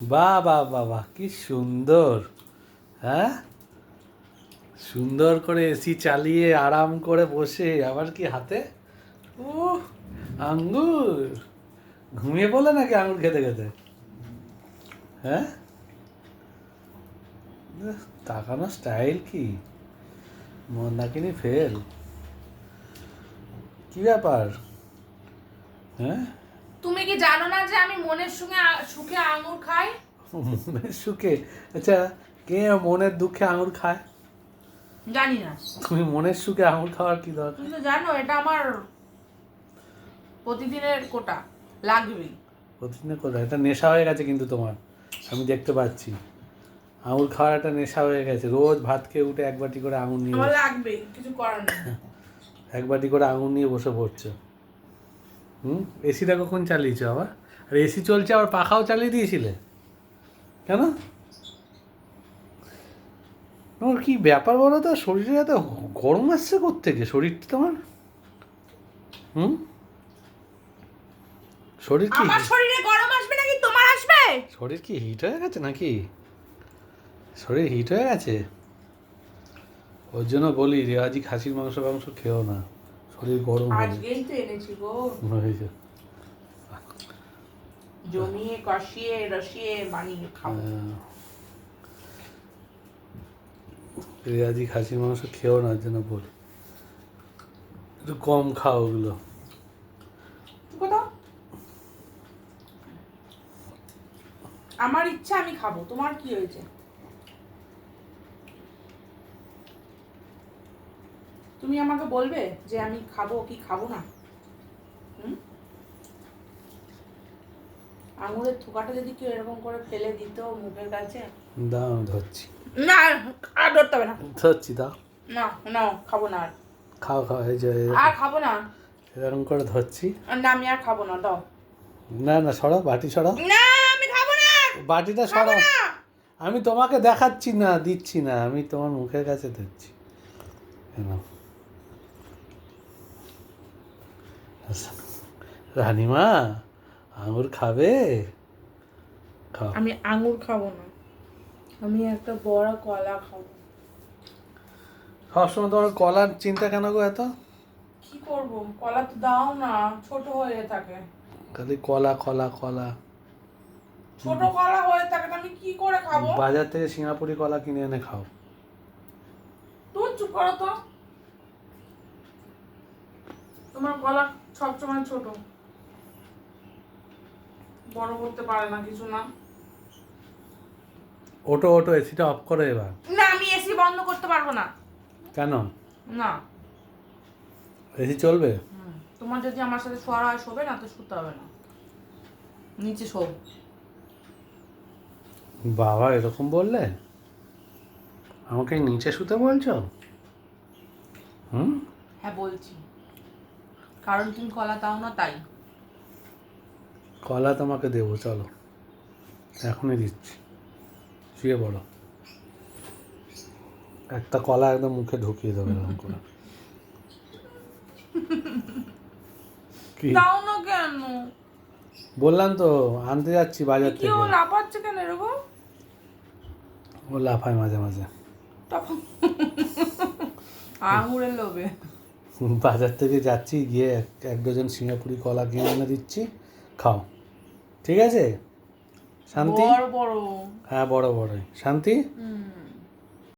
বা বাহ বাহ কি সুন্দর। হ্যাঁ? সুন্দর করে এসি চালিয়ে আরাম করে বসে, আবার কি হাতে? ও আঙ্গুর। ঘুমিয়ে পড়লে নাকি আঙ্গুর খেতে খেতে? হ্যাঁ? তাকানো স্টাইল কি? মন্দাকিনি ফেল কি ব্যাপার? হ্যাঁ? তুমি কি জানো না যে আমি মনের সঙ্গে সুখে আঙুর খাই? মনের সুখে? আচ্ছা কে মনের দুঃখে আঙুর খায়? জানি না। তুমি মনের সুখে আঙুর খাওয়ার কি দরকার? তুমি তো জানো এটা আমার প্রতিদিনের কোটা লাগবেই প্রতিদিনে কোথায় এটা নেশা হয়ে গেছে কিন্তু তোমার আমি দেখতে পাচ্ছি। আঙুর খাওয়ার একটা নেশা হয়ে গেছে রোজ ভাত খেয়ে উঠে এক বাটি করে আঙুর নিয়ে লাগবে কিছু করার নেই। এক বাটি করে আঙুর নিয়ে বসে পড়ছো। হুম? এসিটা কখন চালিয়েছো আবার আর এসি চলছে আবার পাখাও চালিয়ে দিয়েছিলে। কেন? তোমার কি ব্যাপার বলো তো? শরীরে এত গরম আসছে কোত্থেকে? শরীরটা তোমার? হুম? শরীর কি আমার শরীরে গরম আসবে নাকি তোমার আসবে? শরীর কি হিট হয়ে গেছে নাকি? শরীর হিট হয়ে গেছে? ওর জন্য বলি রেওয়াজি খাসির মাংস মাংস খেও না। শরীর গরম আজকেই তো এনেছি গো। হয়েছে জমিয়ে কষিয়ে রসিয়ে বানিয়ে খাব। হ্যাঁ। রেয়াজি খাসির মাংস খেও না জন্য বলি। একটু কম খাও ওগুলো। কোথাও? আমার ইচ্ছা আমি খাব। তোমার কি হয়েছে? তুমি আমাকে বলবে যে আমি খাব কি খাব না? হুম? আঙুরের থোকাটা যদি কেউ এরকম করে ফেলে দিত মুখের কাছে। দাও আমি ধরছি। না আর ধরতে হবে না। ধরছি দাও। না না খাব না আর। খাও খাও এই যে আর খাব না? এরকম করে ধরছি। আর না আমি আর খাব না দাও। না না সরাও বাটি সরাও। না আমি খাব না! বাটিটা খাব আমি তোমাকে দেখাচ্ছি না দিচ্ছি না আমি তোমার মুখের কাছে ধরছি। কেন আচ্ছা। রানিমা আঙুর খাবে? খাও। আমি আঙুর খাব না। আমি একটা বড় কলা খাব। সবসময় তোমার কলার চিন্তা কেন গো এত? কি করব? কলা তো দাও না ছোট হয়ে থাকে। খালি কলা কলা কলা। ছোট কলা হয়ে থাকে আমি কি করে খাব? বাজার থেকে সিঙ্গাপুরি কলা কিনে এনে খাও। তুমি চুপ করো তো। তোমার কলা সবসময় ছোট। বড় করতে পারে না কিছু না। ওটো ওটো এসিটা অফ করো এবার। না আমি এসি বন্ধ করতে পারব না। কেন? না। এসি চলবে? তোমার যদি আমার সাথে শোয়ার হয় শোবে না তো শুতে হবে না। নিচে শোব বাবা এরকম বললে? আমাকে নিচে শুতে বলছো? হুম? হ্যাঁ বলছি। কারণ তুমি কলা দাও না তাই। কলা তোমাকে দেবো চলো। এখনই দিচ্ছি। শুয়ে পড়ো। একটা কলা একদম মুখে ঢুকিয়ে দেবে এরকম করে। কি? দাও না কেন? বললাম তো আনতে যাচ্ছি বাজার থেকে ও লাফাচ্ছে কেন এরকম ও লাফায় মাঝে মাঝে। আঙুরের লোভে। বাজার থেকে যাচ্ছি গিয়ে এক এক ডজন সিঙ্গাপুরি কলা কিনে এনে দিচ্ছি খাও। ঠিক আছে? শান্তি? হ্যাঁ বড় বড় শান্তি? হুম।